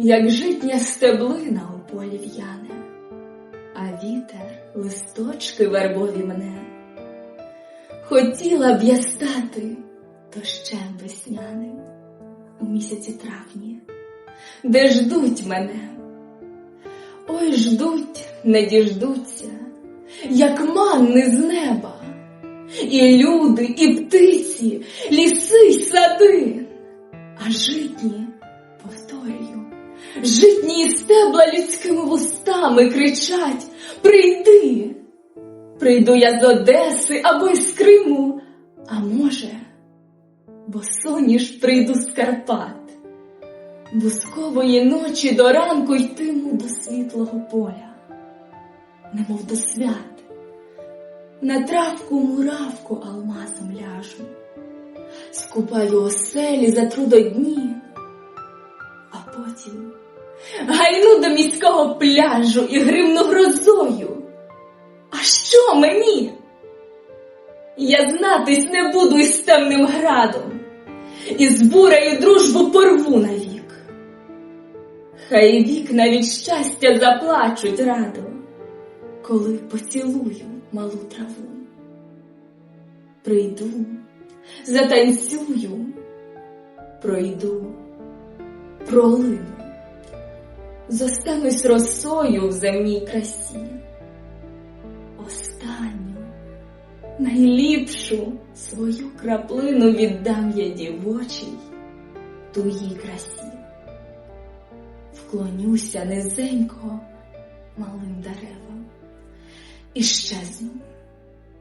як житня стеблина у полі в'яне, а вітер листочки вербові мне. Хотіла б я стати дощем весняним у місяці травні, де ждуть мене. Ой, ждуть, не діждуться, як манни з неба. І люди, і птиці, житні стебла людськими вустами кричать Прийди! Прийду я з Одеси або із Криму, а може, бо соніш прийду з Карпат. Бускової ночі до ранку йтиму до світлого поля, немов до свят. На травку муравку алмазом ляжу, скупаю оселі за трудодні, а потім гайну до міського пляжу і гримну грозою. А що мені? Я знатись не буду із темним градом, і з бурею дружбу порву навік. Хай вікна від щастя заплачуть радо, коли поцілую малу траву. Прийду, затанцюю, пройду, пролину, зостанусь росою в земній красі. Останню, найліпшу свою краплину віддам я дівочій туїй красі. Вклонюся низенько малим деревам і щезну.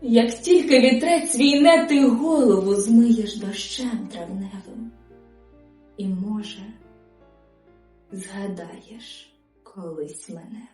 Як тільки вітрець війне, ти голову змиєш дощем травневим, і, може, згадаєш колись мене.